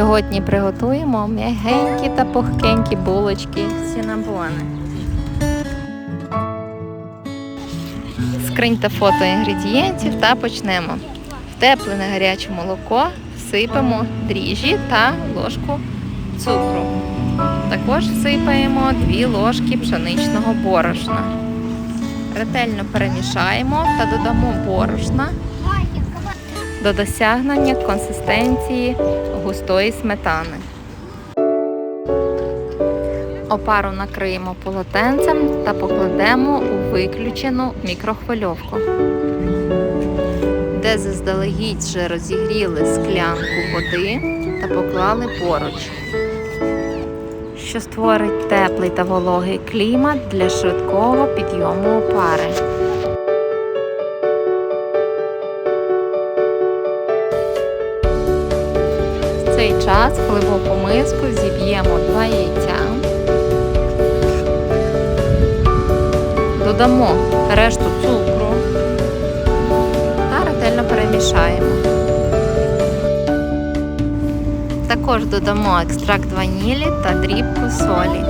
Сьогодні приготуємо м'ягенькі та пухкенькі булочки сінабони. Скриньте фото інгредієнтів та почнемо. В теплене гаряче молоко всипемо дріжджі та ложку цукру. Також всипаємо 2 ложки пшеничного борошна. Ретельно перемішаємо та додамо борошна до досягнення консистенції густої сметани. Опару накриємо полотенцем та покладемо у виключену мікрохвильовку, де заздалегідь вже розігріли склянку води та поклали поруч, що створить теплий та вологий клімат для швидкого підйому опари. Цей час в глибоку миску зіб'ємо два яйця. Додамо решту цукру та ретельно перемішаємо. Також додамо екстракт ванілі та дрібку солі.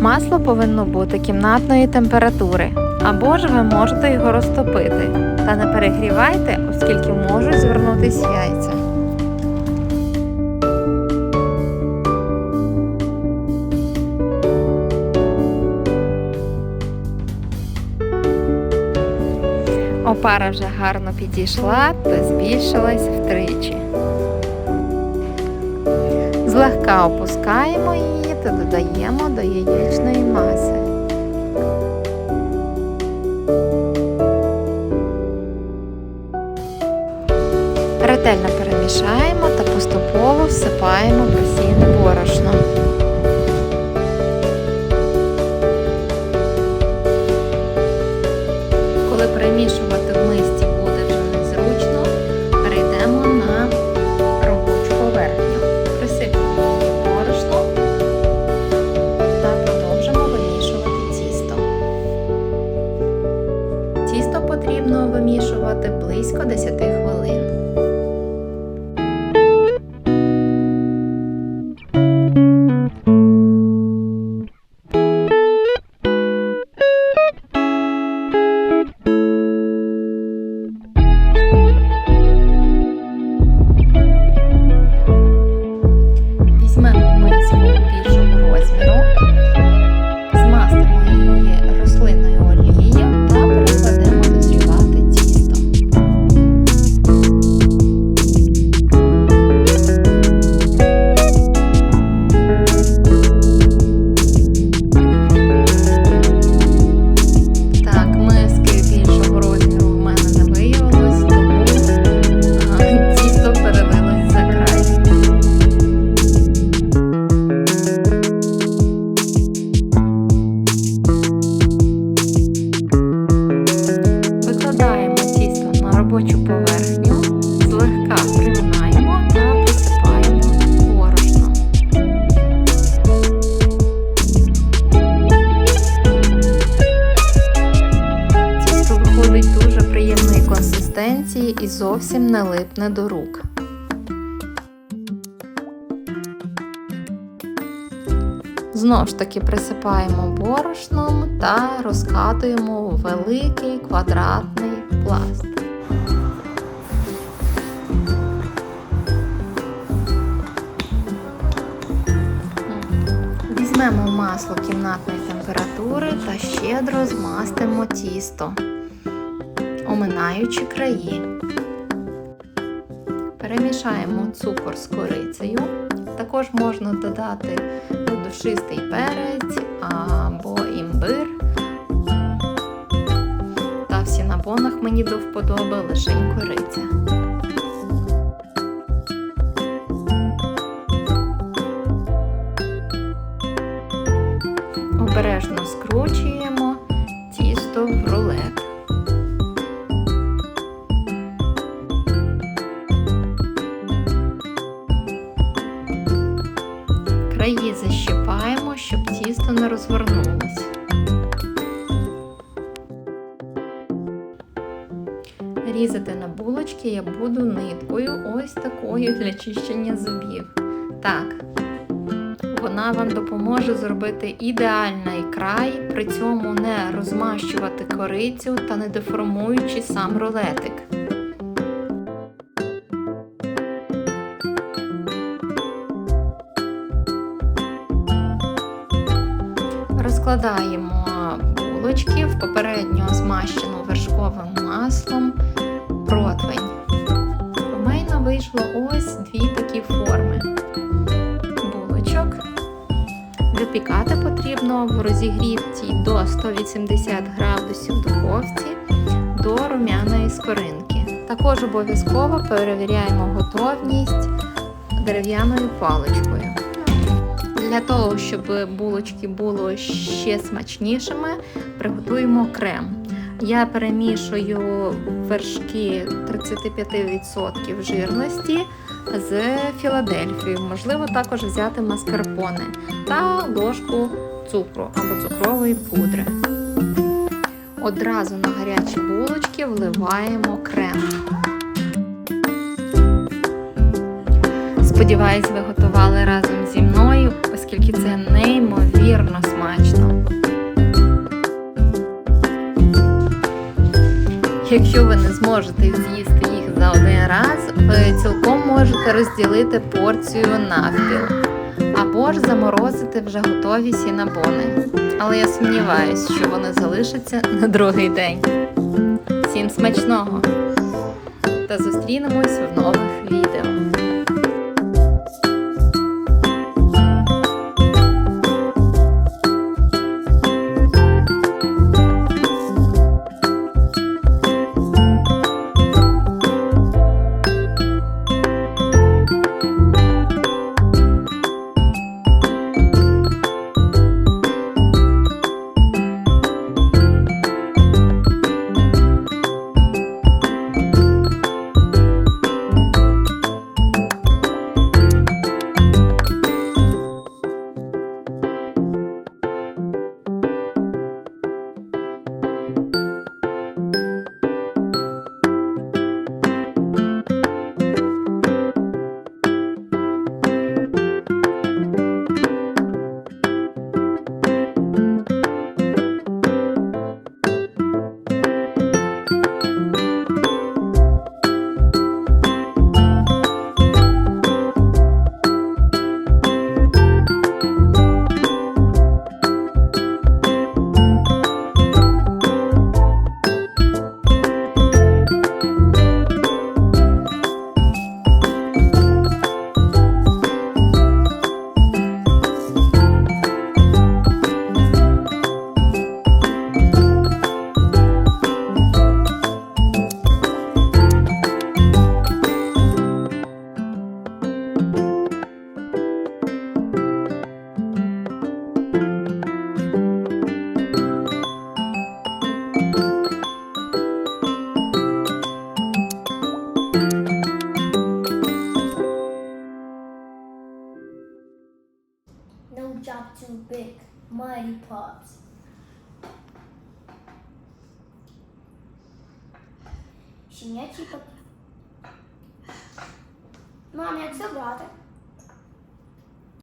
Масло повинно бути кімнатної температури, або ж ви можете його розтопити. Та не перегрівайте, оскільки можуть звернутися яйця. Опара вже гарно підійшла та збільшилась втричі. Злегка опускаємо її та додаємо до яєчної маси. Перемішаємо та поступово всипаємо просійне борошно. Коли перемішувати в мисці буде вже незручно, перейдемо на робочу поверхню. Присипемо її борошно та продовжимо вимішувати тісто. Тісто потрібно вимішувати близько 10 консистенції і зовсім не липне до рук. Знову ж таки присипаємо борошном та розкатуємо у великий квадратний пласт. Візьмемо масло кімнатної температури та щедро змастимо тісто, оминаючи краї. Перемішаємо цукор з корицею. Також можна додати душистий перець або імбир. Та в сінабонах мені до вподоби лише кориця. Защипаємо, щоб тісто не розвернулось. Різати на булочки я буду ниткою ось такою для чищення зубів. Так, вона вам допоможе зробити ідеальний край, при цьому не розмащувати корицю та не деформуючи сам рулетик. Розкладаємо булочки в попередньо змащену вершковим маслом противень. У мене вийшло ось дві такі форми булочок. Випікати потрібно в розігрівці до 180 градусів духовці до румяної скоринки. Також обов'язково перевіряємо готовність дерев'яною паличкою. Для того, щоб булочки було ще смачнішими, приготуємо крем. Я перемішую вершки 35% жирності з Філадельфією. Можливо, також взяти маскарпоне та ложку цукру або цукрової пудри. Одразу на гарячі булочки вливаємо крем. Сподіваюсь, ви готували разом зі мною, оскільки це неймовірно смачно. Якщо ви не зможете з'їсти їх за один раз, ви цілком можете розділити порцію навпіл або ж заморозити вже готові сінабони. Але я сумніваюсь, що вони залишаться на другий день. Всім смачного! Та зустрінемось в нових відео. No job too big. Mighty Pops. Щенячий патруль. Мам, як забрати?